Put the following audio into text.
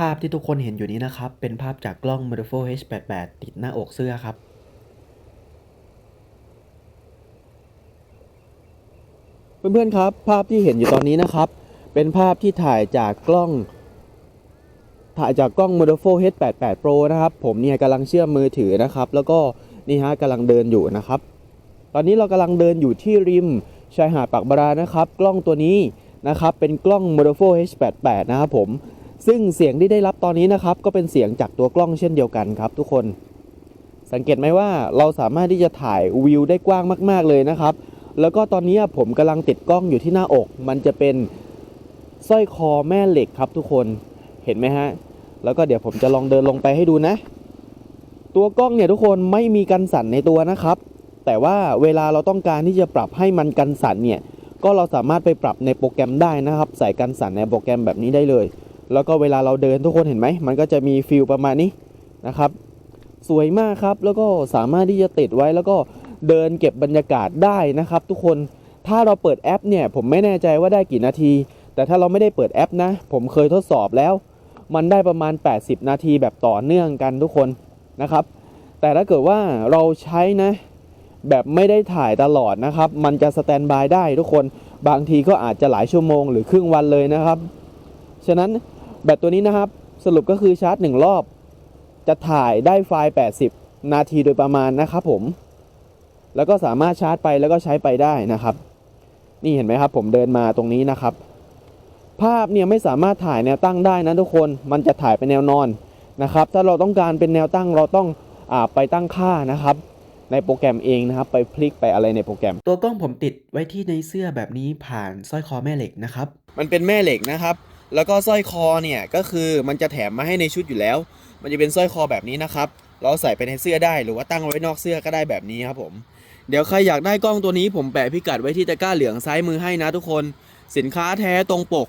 ภาพที่ทุกคนเห็นอยู่นี้นะครับ เป็นภาพจากกล้อง m o d o f o H88 ติดหน้าอกเสื้อครับ เพื่อนๆครับ ภาพที่เห็นอยู่ตอนนี้นะครับ เป็นภาพที่ถ่ายจากกล้อง ถ่ายจากกล้อง m o d o f o H88 Pro นะครับ ผมเนี่ยกำลังเชื่อมมือถือนะครับ แล้วก็นี่ฮะกำลังเดินอยู่นะครับ ตอนนี้เรากำลังเดินอยู่ที่ริมชายหาดปากบารานะครับ กล้องตัวนี้นะครับ เป็นกล้อง m o d o f o H88 นะครับผม ซึ่งเสียงที่ได้รับตอนนี้นะครับ ก็เป็นเสียงจากตัวกล้องเช่นเดียวกันครับ ทุกคน สังเกตไหมว่าเราสามารถที่จะถ่ายวิวได้กว้างมาก ๆ เลยนะครับ แล้วก็ตอนนี้ผมกำลังติดกล้องอยู่ที่หน้าอก มันจะเป็นสร้อยคอแม่เหล็กครับ ทุกคนเห็นไหมฮะ แล้วก็เดี๋ยวผมจะลองเดินลงไปให้ดูนะ ตัวกล้องเนี่ยทุกคนไม่มีกันสั่นในตัวนะครับ แต่ว่าเวลาเราต้องการที่จะปรับให้มันกันสั่นเนี่ยก็เราสามารถไปปรับในโปรแกรมได้นะครับ ใส่กันสั่นในโปรแกรมแบบนี้ได้เลย แล้วก็เวลาเราเดินทุกคนเห็นไหม มันก็จะมีฟิลประมาณนี้นะครับ สวยมากครับ แล้วก็สามารถที่จะติดไว้แล้วก็เดินเก็บบรรยากาศได้นะครับ ทุกคน ถ้าเราเปิดแอปเนี่ย ผมไม่แน่ใจว่าได้กี่นาที แต่ถ้าเราไม่ได้เปิดแอปนะ ผมเคยทดสอบแล้ว มันได้ประมาณ 80 นาทีแบบต่อเนื่องกันทุกคนนะครับ แต่ถ้าเกิดว่าเราใช้นะ แบบไม่ได้ถ่ายตลอดนะครับ มันจะสแตนบายได้ทุกคน บางทีก็อาจจะหลายชั่วโมงหรือครึ่งวันเลยนะครับ ฉะนั้น แบตตัวนี้นะครับ สรุปก็คือชาร์จ 1 รอบ จะถ่ายได้ไฟล์ 80 นาทีโดยประมาณนะครับผม แล้วก็สามารถชาร์จไปแล้วก็ใช้ไปได้นะครับ นี่เห็นไหมครับ ผมเดินมาตรงนี้นะครับ ภาพเนี่ยไม่สามารถถ่ายแนวตั้งได้นะทุกคน มันจะถ่ายเป็นแนวนอนนะครับ ถ้าเราต้องการเป็นแนวตั้งเราต้องอไปตั้งค่านะครับ ในโปรแกรมเองนะครับ ไปพลิกไปอะไรในโปรแกรม ตัวกล้องผมติดไว้ที่ในเสื้อแบบนี้ผ่านสร้อยคอแม่เหล็กนะครับ มันเป็นแม่เหล็กนะครับ แล้วก็สร้อยคอเนี่ยก็คือมันจะแถมมาให้ในชุดอยู่แล้ว มันจะเป็นสร้อยคอแบบนี้นะครับ เราใส่ไปในเสื้อได้หรือว่าตั้งไว้นอกเสื้อก็ได้แบบนี้ครับผม เดี๋ยวใครอยากได้กล้องตัวนี้ผมแปะพิกัดไว้ที่ตะกร้าเหลืองซ้ายมือให้นะทุกคน สินค้าแท้ตรงปก